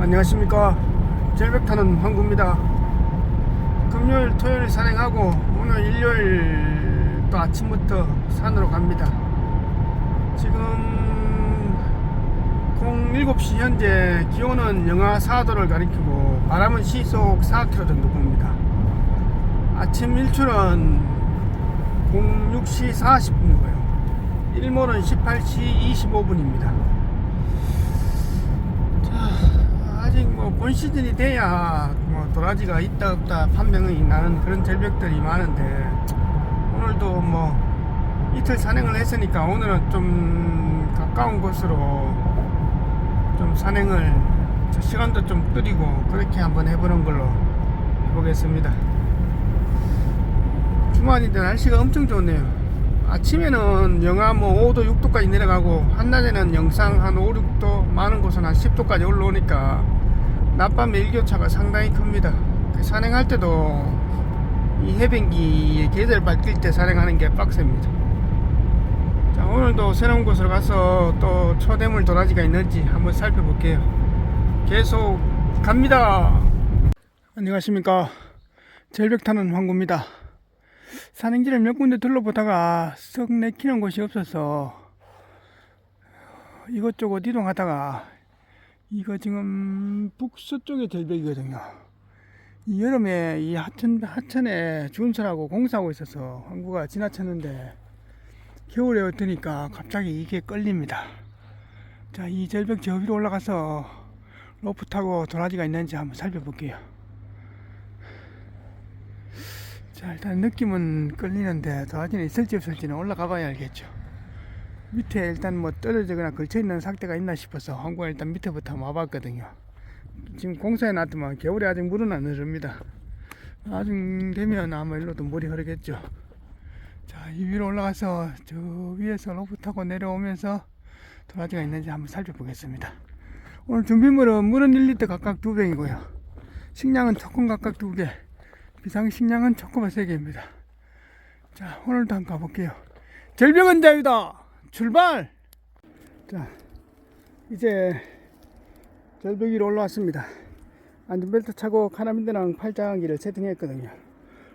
안녕하십니까. 절벽 타는 황구입니다. 금요일 토요일 산행하고 오늘 일요일 또 아침부터 산으로 갑니다. 지금 07시 현재 기온은 영하 4도를 가리키고 바람은 시속 4km 정도 붑니다. 아침 일출은 06시 40분이고요. 일몰은 18시 25분입니다 아직 뭐 본 시즌이 돼야 뭐 도라지가 있다 없다 판명이 나는 그런 절벽들이 많은데 오늘도 뭐 이틀 산행을 했으니까 오늘은 좀 가까운 곳으로 좀 산행을 저 시간도 좀 줄이고 그렇게 한번 해보는 걸로 해보겠습니다. 주말인데 날씨가 엄청 좋네요. 아침에는 영하 뭐 5도, 6도까지 내려가고 한낮에는 영상 한 5, 6도, 많은 곳은 한 10도까지 올라오니까 낮밤 일교차가 상당히 큽니다. 그 산행할 때도 이 해변기에 계절 바뀔 때 산행하는 게 빡셉니다. 자, 오늘도 새로운 곳으로 가서 또 초대물 도라지가 있는지 한번 살펴볼게요. 계속 갑니다. 안녕하십니까. 절벽 타는 황구입니다. 산행지를 몇 군데 둘러보다가 썩 내키는 곳이 없어서 이것저것 이동하다가 이거 지금 북서쪽의 절벽이거든요. 이 여름에 이 하천, 하천에 준설하고 공사하고 있어서 항구가 지나쳤는데 겨울에 왔더니까 갑자기 이게 끌립니다. 자, 이 절벽 저 위로 올라가서 로프 타고 도라지가 있는지 한번 살펴볼게요. 자, 일단 느낌은 끌리는데 도라지는 있을지 없을지는 올라가 봐야 알겠죠. 밑에 일단 뭐 떨어지거나 걸쳐 있는 삭대가 있나 싶어서 항구가 일단 밑에부터 와봤거든요. 지금 공사해 놨더만 겨울에 아직 물은 안 흐릅니다. 나중 되면 아마 일로도 물이 흐르겠죠. 자, 이 위로 올라가서 저 위에서 로프 타고 내려오면서 도라지가 있는지 한번 살펴보겠습니다. 오늘 준비물은 물은 1리터 각각 두 병이고요. 식량은 조금 각각 두 개. 비상 식량은 초코바 세 개입니다. 자, 오늘도 한번 가볼게요. 절벽은 자유다! 출발! 자, 이제 절벽 위로 올라왔습니다. 안전벨트 차고 카라빈드랑 팔짱기를 세팅했거든요.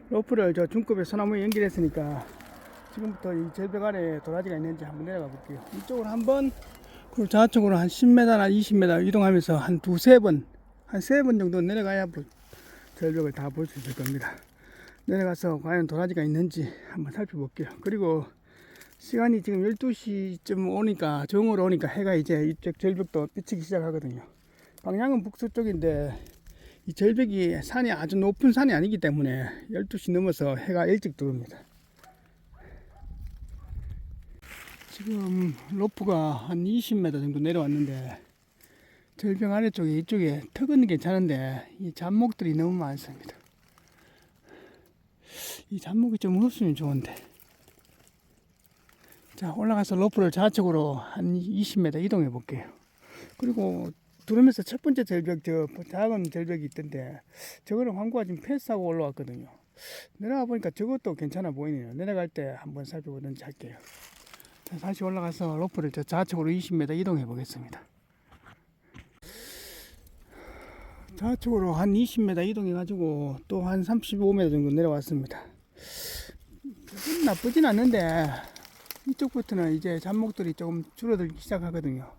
로프를 저 중급의 소나무에 연결했으니까 지금부터 이 절벽 아래에 도라지가 있는지 한번 내려가 볼게요. 이쪽으로 한번 그리고 저쪽으로 한 10m나 20m 이동하면서 한 두세 번, 한 세 번 정도 내려가야 볼- 절벽을 다 볼 수 있을 겁니다. 내려가서 과연 도라지가 있는지 한번 살펴볼게요. 그리고 시간이 지금 12시쯤 오니까 정오로 오니까 해가 이제 이쪽 절벽도 비치기 시작하거든요. 방향은 북서쪽인데 이 절벽이 산이 아주 높은 산이 아니기 때문에 12시 넘어서 해가 일찍 들어옵니다. 지금 로프가 한 20m 정도 내려왔는데 절벽 아래쪽에 이쪽에 턱은 괜찮은데 이 잡목들이 너무 많습니다. 이 잡목이 좀 없으면 좋은데. 자, 올라가서 로프를 좌측으로 한 20m 이동해 볼게요. 그리고 두르면서 첫 번째 절벽, 저 작은 절벽이 있던데, 저거는 황구가 지금 패스하고 올라왔거든요. 내려가 보니까 저것도 괜찮아 보이네요. 내려갈 때 한번 살펴보든지 할게요. 자, 다시 올라가서 로프를 저 좌측으로 20m 이동해 보겠습니다. 좌측으로 한 20m 이동해 가지고 또 한 35m 정도 내려왔습니다. 나쁘진 않는데 이쪽부터는 이제 잡목들이 조금 줄어들기 시작하거든요.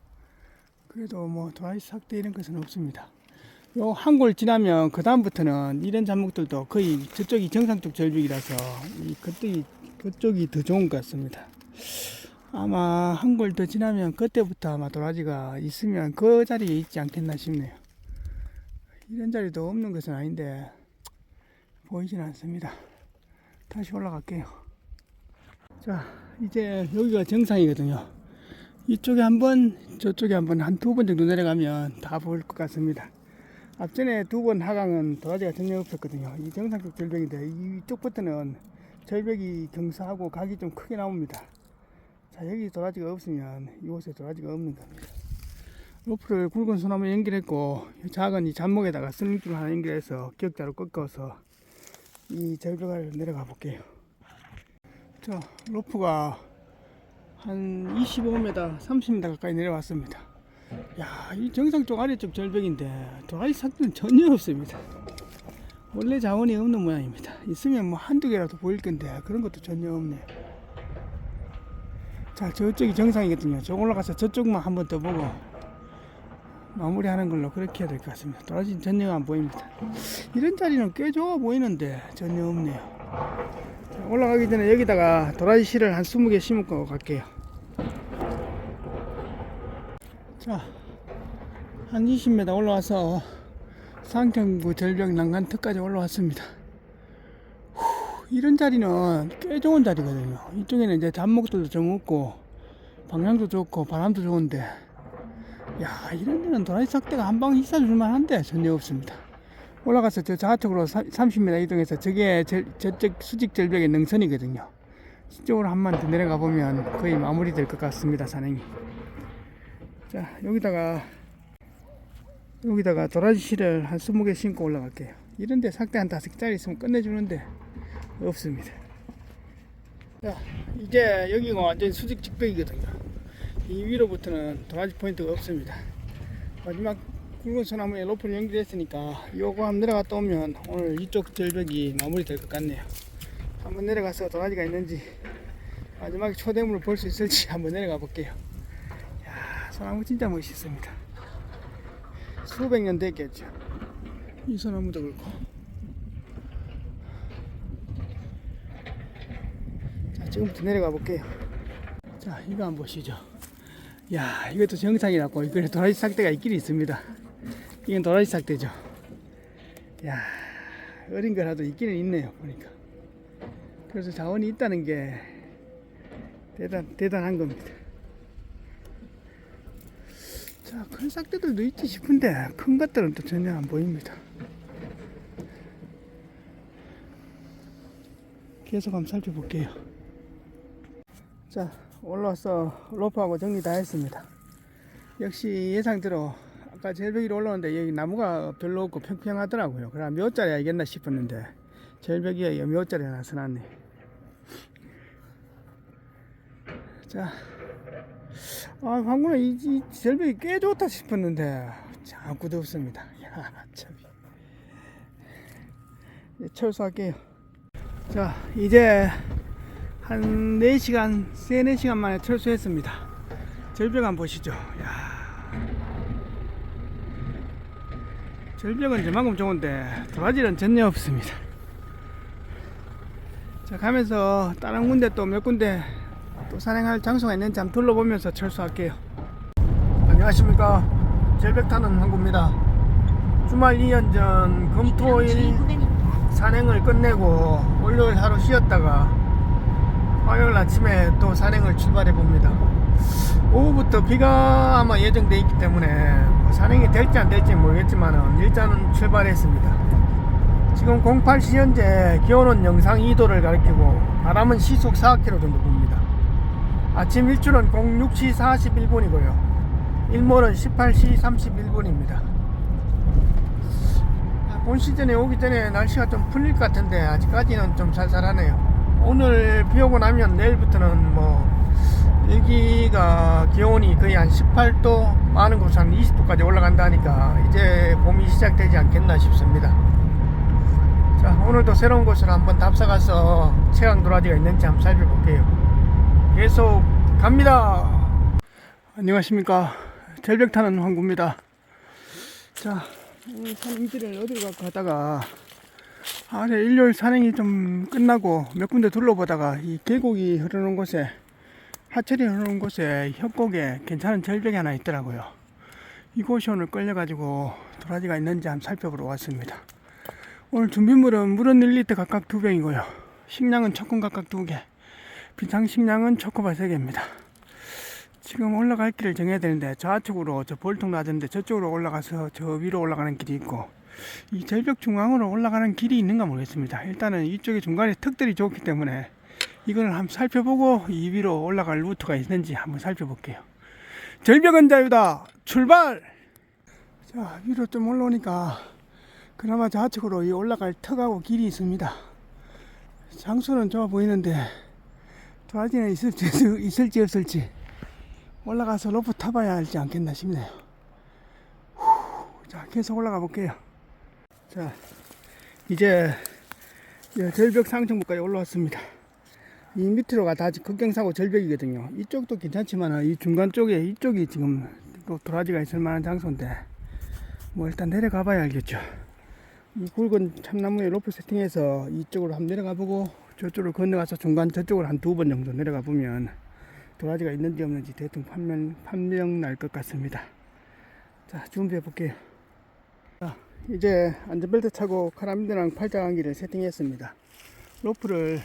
그래도 뭐 도라지 삭대 이런 것은 없습니다. 요 한 골 지나면 그 다음부터는 이런 잡목들도 거의 저쪽이 정상적 절벽이라서 이 그쪽이 그쪽이 더 좋은 것 같습니다. 아마 한 골 더 지나면 그때부터 아마 도라지가 있으면 그 자리에 있지 않겠나 싶네요. 이런 자리도 없는 것은 아닌데 보이진 않습니다. 다시 올라갈게요. 자, 이제 여기가 정상이거든요. 이쪽에 한 번, 저쪽에 한 번, 한 두 번 정도 내려가면 다 보일 것 같습니다. 앞전에 두 번 하강은 도라지가 전혀 없었거든요. 이 정상적 절벽인데 이쪽부터는 절벽이 경사하고 각이 좀 크게 나옵니다. 자, 여기 도라지가 없으면 이곳에 도라지가 없는 겁니다. 로프를 굵은 소나무에 연결했고 작은 이 잡목에다가 슬링줄 하나 연결해서 기역자로 꺾어서 이 절벽 아래로 내려가 볼게요. 자, 로프가 한 25m, 30m 가까이 내려왔습니다. 야, 이 정상 쪽 아래쪽 절벽인데 도라지 삭들은 전혀 없습니다. 원래 자원이 없는 모양입니다. 있으면 뭐 한두 개라도 보일 건데 그런 것도 전혀 없네요. 자, 저쪽이 정상이거든요. 저 올라가서 저쪽만 한 번 더 보고 마무리하는 걸로 그렇게 해야 될 것 같습니다. 도라지 전혀 안 보입니다. 이런 자리는 꽤 좋아 보이는데 전혀 없네요. 자, 올라가기 전에 여기다가 도라지 씨를 한 20개 심고 갈게요. 자, 한 20m 올라와서 상경구 절벽 난간턱까지 올라왔습니다. 후, 이런 자리는 꽤 좋은 자리거든요. 이쪽에는 이제 잡목들도 좀 없고 방향도 좋고 바람도 좋은데 야 이런 데는 도라지 삭대가 한방 있어줄만 한데 전혀 없습니다. 올라가서 저 좌측으로 30m 이동해서 저게 저, 저쪽 수직 절벽의 능선이거든요. 이쪽으로 한번더 내려가 보면 거의 마무리될 것 같습니다. 산행이. 자 여기다가 여기다가 도라지 씨를 한 20개 심고 올라갈게요. 이런데 삭대 한 다섯 개짜리 있으면 끝내주는데 없습니다. 자 이제 여기가 완전 수직 직벽이거든요. 이 위로부터는 도라지 포인트가 없습니다. 마지막 굵은 소나무에 로프를 연결했으니까 요거 한번 내려갔다 오면 오늘 이쪽 절벽이 마무리될 것 같네요. 한번 내려가서 도라지가 있는지 마지막에 초대물을 볼 수 있을지 한번 내려가 볼게요. 야 소나무 진짜 멋있습니다. 수백 년 됐겠죠. 이 소나무도 그렇고. 자, 지금부터 내려가 볼게요. 자, 이거 한번 보시죠. 야, 이것도 정상이라고. 이거 도라지 삭대가 있긴 있습니다. 이건 도라지 삭대죠. 야, 어린 거라도 있기는 있네요. 보니까. 그래서 자원이 있다는 게 대단, 대단한 겁니다. 자, 큰 싹대들도 있지 싶은데 큰 것들은 또 전혀 안 보입니다. 계속 한번 살펴볼게요. 자, 올라와서 로프하고 정리 다 했습니다. 역시 예상대로 아까 절벽 위로 올라오는데 여기 나무가 별로 없고 평평하더라고요. 그래 몇 자리 알겠나 싶었는데 절벽 위에 몇 자리 하나 써놨네. 자, 아, 황구는 이, 이 절벽이 꽤 좋다 싶었는데 자꾸 덥습니다. 야, 참. 철수할게요. 자, 이제 한 4시간, 3, 4시간 만에 철수했습니다. 절벽 한번 보시죠. 야. 절벽은 저만큼 좋은데 도라지는 전혀 없습니다. 자, 가면서 다른 군데 또 몇 군데 또 산행할 장소가 있는지 한번 둘러보면서 철수할게요. 안녕하십니까. 절벽 타는 항구입니다. 주말 2년 전 금토일 산행을 끝내고 월요일 하루 쉬었다가 화요일 아침에 또 산행을 출발해 봅니다. 오후부터 비가 아마 예정돼 있기 때문에 뭐 산행이 될지 안 될지 모르겠지만 일단은 출발했습니다. 지금 08시 현재 기온은 영상 2도를 가리키고 바람은 시속 4km 정도 붑니다. 아침 일출은 06시 41분이고요. 일몰은 18시 31분입니다. 본 시즌에 오기 전에 날씨가 좀 풀릴 것 같은데 아직까지는 좀 쌀쌀하네요. 오늘 비 오고 나면 내일부터는 뭐 여기가 기온이 거의 한 18도 많은 곳은 한 20도까지 올라간다니까 이제 봄이 시작되지 않겠나 싶습니다. 자 오늘도 새로운 곳으로 한번 답사가서 체강 도라지가 있는지 한번 살펴볼게요. 계속 갑니다. 안녕하십니까 절벽 타는 황구입니다. 자 산이들을 어디로 하다가 아래 일요일 산행이 좀 끝나고 몇 군데 둘러보다가 이 계곡이 흐르는 곳에 하철이 흐르는 곳에 협곡에 괜찮은 절벽이 하나 있더라고요. 이곳이 오늘 끌려가지고 도라지가 있는지 한번 살펴보러 왔습니다. 오늘 준비물은 물은 1리터 각각 두 병이고요. 식량은 초콘 각각 두 개. 비상 식량은 초코바 세 개입니다. 지금 올라갈 길을 정해야 되는데 좌측으로 저 볼통 나던데 저쪽으로 올라가서 저 위로 올라가는 길이 있고 이 절벽 중앙으로 올라가는 길이 있는가 모르겠습니다. 일단은 이쪽에 중간에 턱들이 좋기 때문에 이걸 한번 살펴보고 이 위로 올라갈 루트가 있는지 한번 살펴볼게요. 절벽은 자유다. 출발! 자, 위로 좀 올라오니까 그나마 좌측으로 이 올라갈 턱하고 길이 있습니다. 장소는 좋아 보이는데 도라지는 있을지, 있을지 없을지 올라가서 로프 타봐야 할지 않겠나 싶네요. 후, 자, 계속 올라가 볼게요. 자, 이제 이 절벽 상층부까지 올라왔습니다. 이 밑으로가 다 극경사고 절벽이거든요. 이쪽도 괜찮지만 이 중간 쪽에 이쪽이 지금 또 도라지가 있을 만한 장소인데 뭐 일단 내려가 봐야 알겠죠. 이 굵은 참나무에 로프 세팅해서 이쪽으로 한번 내려가 보고 저쪽으로 건너가서 중간 저쪽으로 한 두 번 정도 내려가 보면 도라지가 있는지 없는지 대충 판명, 판명 날 것 같습니다. 자, 준비해 볼게요. 자, 이제 안전벨트 차고 카라민드랑 팔자간기를 세팅했습니다. 로프를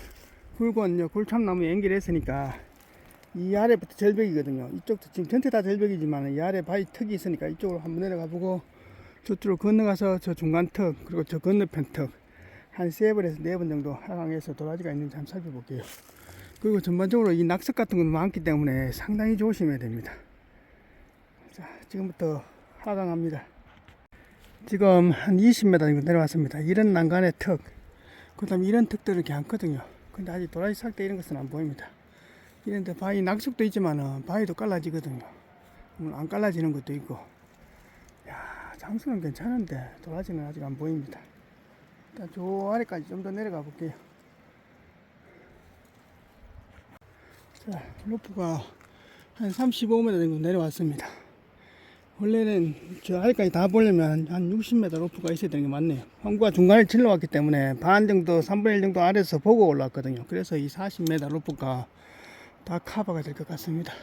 굵은 요 굴참나무에 연결했으니까 이 아래부터 절벽이거든요. 이쪽도 지금 전체 다 절벽이지만 이 아래 바위 턱이 있으니까 이쪽으로 한번 내려가 보고 저쪽으로 건너가서 저 중간 턱 그리고 저 건너편 턱 한 세 번에서 네 번 정도 하강해서 도라지가 있는지 한번 살펴볼게요. 그리고 전반적으로 이 낙석 같은 건 많기 때문에 상당히 조심해야 됩니다. 자, 지금부터 하강합니다. 지금 한 20m 정도 내려왔습니다. 이런 난간의 턱, 그 다음에 이런 턱들은 괜찮거든요. 근데 아직 도라지 삭대 이런 것은 안 보입니다. 이런데 바위 낙석도 있지만 바위도 깔라지거든요. 물론 안 깔라지는 것도 있고. 야, 장수는 괜찮은데 도라지는 아직 안 보입니다. 일단 저 아래까지 좀 더 내려가 볼게요. 자, 로프가 한 35m 정도 내려왔습니다. 원래는 저 아래까지 다 보려면 한 60m 로프가 있어야 되는 게 맞네요. 황구가 중간에 질러왔기 때문에 반 정도, 3분의 1 정도 아래에서 보고 올라왔거든요. 그래서 이 40m 로프가 다 커버가 될 것 같습니다.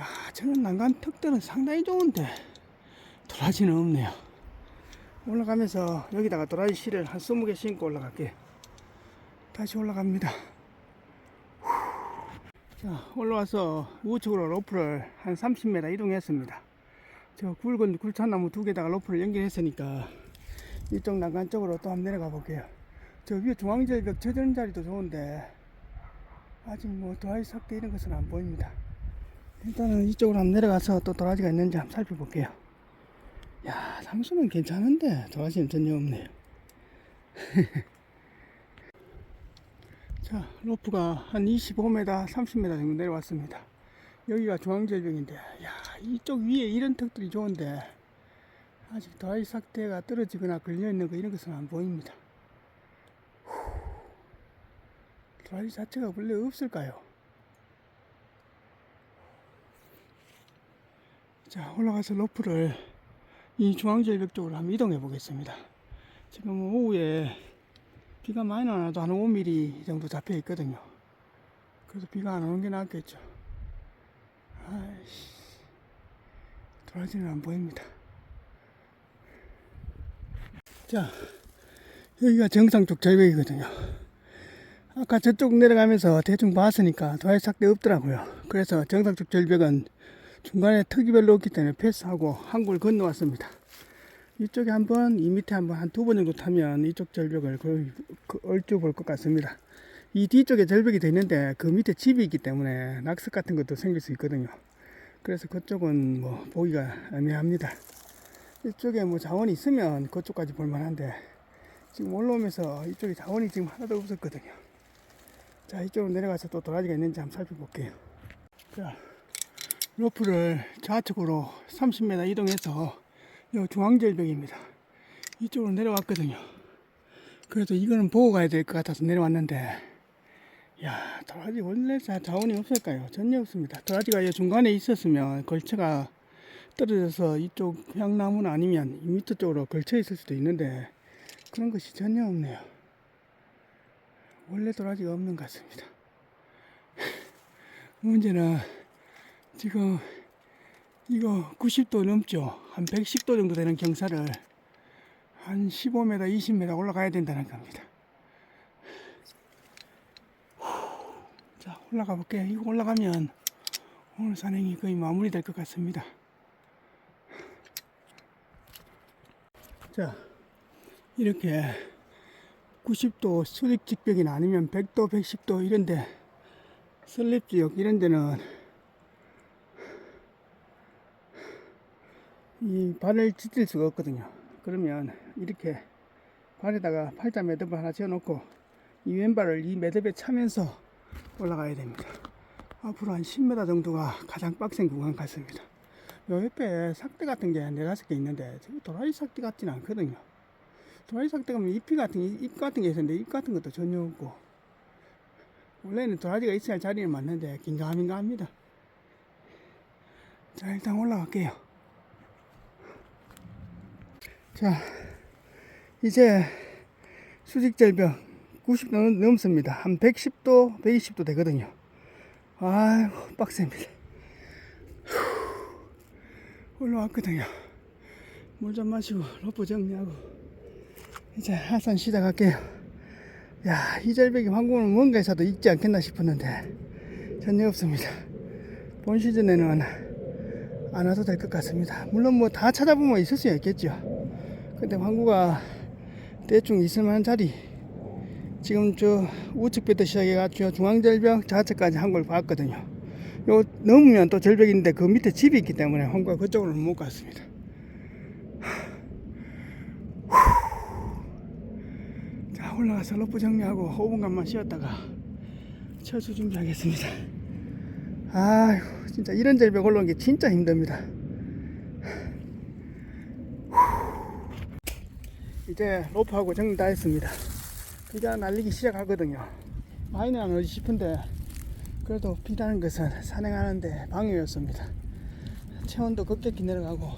야, 저는 난간 턱들은 상당히 좋은데 도라지는 없네요. 올라가면서 여기다가 도라지 실을 한 20개 신고 올라갈게요. 다시 올라갑니다. 후. 자, 올라와서 우측으로 로프를 한 30m 이동했습니다. 저 굵은 굴참나무 두 개다가 로프를 연결했으니까 이쪽 난간 쪽으로 또 한번 내려가 볼게요. 저 위에 중앙절벽 저전 자리도 좋은데 아직 뭐 도라지 삭대 이런 것은 안 보입니다. 일단은 이쪽으로 한번 내려가서 또 도라지가 있는지 한번 살펴볼게요. 야, 상수는 괜찮은데 도라지는 전혀 없네요. 자, 로프가 한 25m, 30m 정도 내려왔습니다. 여기가 중앙절벽인데, 야, 이쪽 위에 이런 턱들이 좋은데, 아직 도라지 삭대가 떨어지거나 걸려있는 거 이런 것은 안 보입니다. 후, 도라지 자체가 원래 없을까요? 자, 올라가서 로프를 이 중앙절벽 쪽으로 한번 이동해 보겠습니다. 지금 오후에 비가 많이 안 와도 한 5mm 정도 잡혀 있거든요. 그래서 비가 안 오는 게 낫겠죠. 아이씨, 도라지는 안 보입니다. 자, 여기가 정상 쪽 절벽이거든요. 아까 저쪽 내려가면서 대충 봤으니까 도라지 삭대 없더라고요. 그래서 정상 쪽 절벽은 중간에 턱이 별로 없기 때문에 패스하고 항구를 건너왔습니다. 이쪽에 한 번, 이 밑에 한 번, 한 두 번 정도 타면 이쪽 절벽을 거의 그 얼추 볼 것 같습니다. 이 뒤쪽에 절벽이 돼 있는데 그 밑에 집이 있기 때문에 낙석 같은 것도 생길 수 있거든요. 그래서 그쪽은 뭐 보기가 애매합니다. 이쪽에 뭐 자원이 있으면 그쪽까지 볼 만한데 지금 올라오면서 이쪽에 자원이 지금 하나도 없었거든요. 자, 이쪽으로 내려가서 또 도라지가 있는지 한번 살펴볼게요. 자, 로프를 좌측으로 30m 이동해서 이 중앙절벽입니다. 이쪽으로 내려왔거든요. 그래도 이거는 보고 가야 될 것 같아서 내려왔는데, 야, 도라지 원래 자, 자원이 없을까요? 전혀 없습니다. 도라지가 이 중간에 있었으면 걸쳐가 떨어져서 이쪽 향나무는 아니면 이 밑에 쪽으로 걸쳐 있을 수도 있는데, 그런 것이 전혀 없네요. 원래 도라지가 없는 것 같습니다. 문제는 지금 이거 90도 넘죠. 한 110도 정도 되는 경사를 한 15m, 20m 올라가야 된다는 겁니다. 자, 올라가 볼게요. 이거 올라가면 오늘 산행이 거의 마무리 될 것 같습니다. 자, 이렇게 90도 수직 직벽이나 아니면 100도, 110도 이런데 설립 지역 이런 데는 이 발을 찢을 수가 없거든요. 그러면 이렇게 발에다가 팔자 매듭을 하나 지어 놓고 이 왼발을 이 매듭에 차면서 올라가야 됩니다. 앞으로 한 10m 정도가 가장 빡센 구간 같습니다. 요 옆에 삭대 같은 게 네다섯 개 있는데 도라지 삭대 같지는 않거든요. 도라지 삭대 가면 잎이 같은 잎 같은 게 있었는데 잎 같은 것도 전혀 없고 원래는 도라지가 있어야 자리는 맞는데 긴가민가합니다. 자 일단 올라갈게요. 자 이제 수직절벽 90도 넘- 넘습니다. 한 110도, 120도 되거든요. 아이고, 빡셉니다. 후, 올라왔거든요. 물 좀 마시고, 로프 정리하고, 이제 하산 시작할게요. 야, 이 절벽의 황금은 뭔가에서도 있지 않겠나 싶었는데, 전혀 없습니다. 본 시즌에는 안 와도 될 것 같습니다. 물론 뭐 다 찾아보면 있을 수 있겠죠. 근데 황구가 대충 있을 만한 자리, 지금 저 우측부터 시작해가지고 중앙절벽 좌측까지 한 걸 봤거든요. 요 넘으면 또 절벽인데 그 밑에 집이 있기 때문에 황구가 그쪽으로는 못 갔습니다. 자 올라가서 로프 정리하고 5분간만 쉬었다가 철수 준비하겠습니다. 아휴 진짜 이런 절벽 올라온 게 진짜 힘듭니다. 이제 로프하고 정리 다 했습니다. 비가 날리기 시작하거든요. 많이는 안 오지 싶은데 그래도 비라는 것은 산행하는데 방해였습니다. 체온도 급격히 내려가고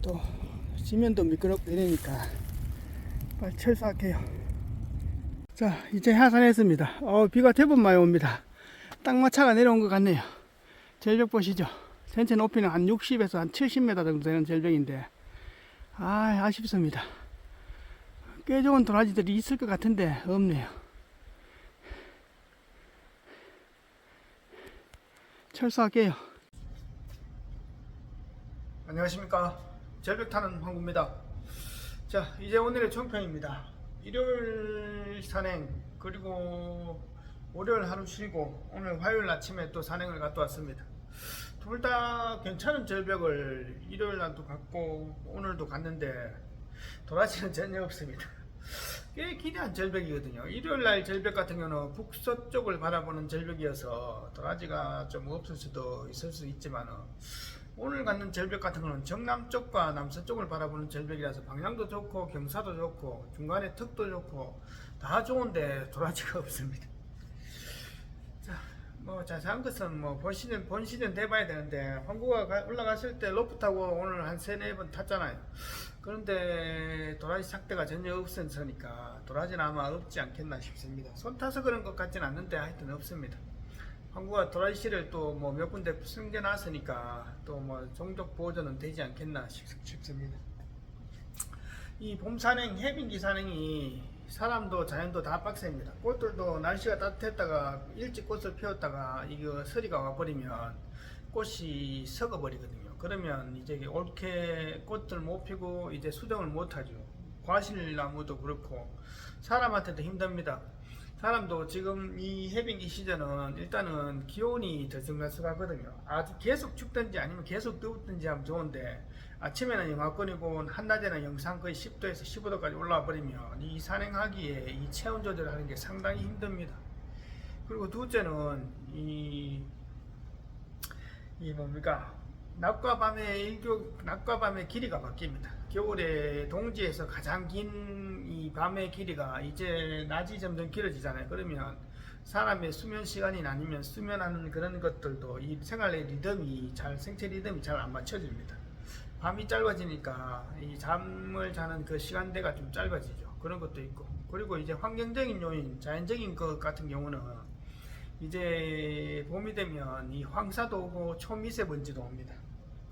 또 지면도 미끄럽고 이러니까 빨리 철수할게요. 자 이제 하산했습니다. 어, 비가 제법 많이 옵니다. 땅마차가 내려온 것 같네요. 절벽 보시죠. 전체 높이는 한 60에서 한 70m 정도 되는 절벽인데 아 아쉽습니다. 꽤 좋은 도라지들이 있을 것 같은데 없네요. 철수할게요. 안녕하십니까. 절벽 타는 황구입니다. 자, 이제 오늘의 총평입니다. 일요일 산행, 그리고 월요일 하루 쉬고, 오늘 화요일 아침에 또 산행을 갔다 왔습니다. 둘 다 괜찮은 절벽을 일요일 날도 갔고, 오늘도 갔는데, 도라지는 전혀 없습니다. 꽤 기대한 절벽이거든요. 일요일 날 절벽 같은 경우는 북서쪽을 바라보는 절벽이어서 도라지가 좀 없을 수도 있을 수 있지만 오늘 갖는 절벽 같은 경우는 정남쪽과 남서쪽을 바라보는 절벽이라서 방향도 좋고 경사도 좋고 중간에 턱도 좋고 다 좋은데 도라지가 없습니다. 자, 뭐 자세한 것은 뭐 본시즌 본시즌 돼봐야 되는데 황구가 가- 올라갔을 때 로프 타고 오늘 한 세네 번 탔잖아요. 그런데 도라지 삭대가 전혀 없었으니까 도라지는 아마 없지 않겠나 싶습니다. 손 타서 그런 것 같지는 않는데 하여튼 없습니다. 한국가 도라지 씨를 또 뭐 몇 군데 숨겨놨으니까 또 뭐 종족 보존은 되지 않겠나 싶, 싶습니다. 이 봄 산행, 해빙기 산행이 사람도 자연도 다 빡셉니다. 꽃들도 날씨가 따뜻했다가 일찍 꽃을 피웠다가 이거 서리가 와버리면 꽃이 썩어버리거든요. 그러면 이제 옳게 꽃들 못 피고 이제 수정을 못 하죠. 과실나무도 그렇고 사람한테도 힘듭니다. 사람도 지금 이 해빙기 시즌은 일단은 기온이 들쑥날쑥하거든요. 아주 계속 춥든지 아니면 계속 뜨겁든지 하면 좋은데 아침에는 영하권이고 한낮에는 영상 거의 10도에서 15도까지 올라와 버리면 이 산행하기에 이 체온 조절하는 게 상당히 힘듭니다. 그리고 둘째는 이, 이 뭡니까 낮과 밤의 일교 낮과 밤의 길이가 바뀝니다. 겨울에 동지에서 가장 긴 이 밤의 길이가 이제 낮이 점점 길어지잖아요. 그러면 사람의 수면 시간이 아니면 수면하는 그런 것들도 이 생활의 리듬이 잘 생체 리듬이 잘 안 맞춰집니다. 밤이 짧아지니까 이 잠을 자는 그 시간대가 좀 짧아지죠. 그런 것도 있고 그리고 이제 환경적인 요인, 자연적인 것 같은 경우는 이제 봄이 되면 이 황사도 오고 초미세먼지도 옵니다.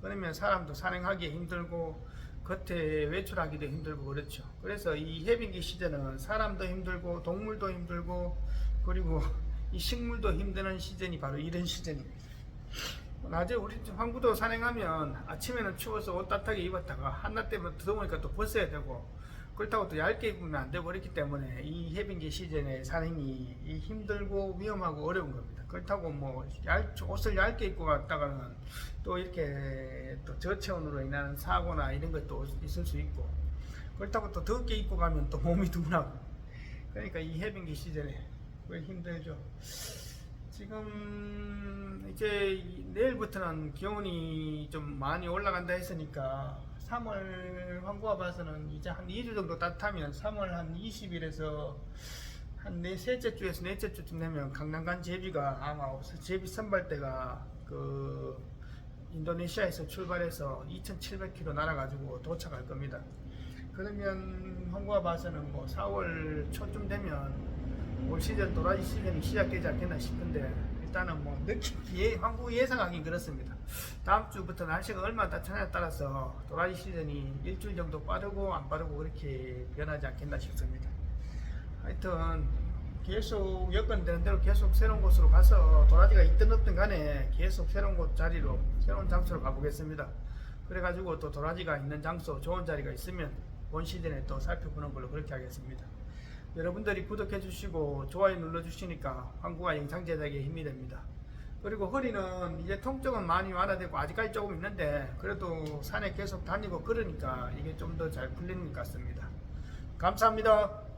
그러면 사람도 산행하기 힘들고 겉에 외출하기도 힘들고 그렇죠. 그래서 이 해빙기 시즌은 사람도 힘들고 동물도 힘들고 그리고 이 식물도 힘드는 시즌이 바로 이런 시즌입니다. 낮에 우리 황구도 산행하면 아침에는 추워서 옷 따뜻하게 입었다가 한낮 되면 더우니까 또 벗어야 되고 그렇다고 또 얇게 입으면 안 그렇기 때문에 이 해빙기 시즌에 산행이 이 힘들고 위험하고 어려운 겁니다. 그렇다고 뭐 얇, 옷을 얇게 입고 갔다가는 또 이렇게 또 저체온으로 인한 사고나 이런 것도 있을 수 있고 그렇다고 또 덥게 입고 가면 또 몸이 둔하고 그러니까 이 해빙기 시즌에 왜 힘들죠. 지금 이제 이- 내일부터는 기온이 좀 많이 올라간다 했으니까 3월 황구와 봐서는 이제 한 2주 정도 따뜻하면 3월 한 20일에서 한 네, 셋째 주에서 넷째 주쯤 되면 강남간 제비가 아마 제비 선발대가 그 인도네시아에서 출발해서 2,700km 날아가지고 도착할 겁니다. 그러면 황구와 봐서는 뭐 4월 초쯤 되면 올 시즌 도라지 시즌이 시작되지 않겠나 싶은데 일단은 뭐 느낌 예, 황구 예상하기 그렇습니다. 다음 주부터 날씨가 얼마나 따뜻하냐에 따라서 도라지 시즌이 일주일 정도 빠르고 안 빠르고 그렇게 변하지 않겠나 싶습니다. 하여튼 계속 여건되는 대로 계속 새로운 곳으로 가서 도라지가 있든 없든 간에 계속 새로운 곳 자리로 새로운 장소로 가보겠습니다. 그래가지고 또 도라지가 있는 장소 좋은 자리가 있으면 본 시즌에 또 살펴보는 걸로 그렇게 하겠습니다. 여러분들이 구독해 주시고 좋아요 눌러 주시니까 황구가 영상 제작에 힘이 됩니다. 그리고 허리는 이제 통증은 많이 완화되고 아직까지 조금 있는데 그래도 산에 계속 다니고 그러니까 이게 좀 더 잘 풀리는 것 같습니다. 감사합니다.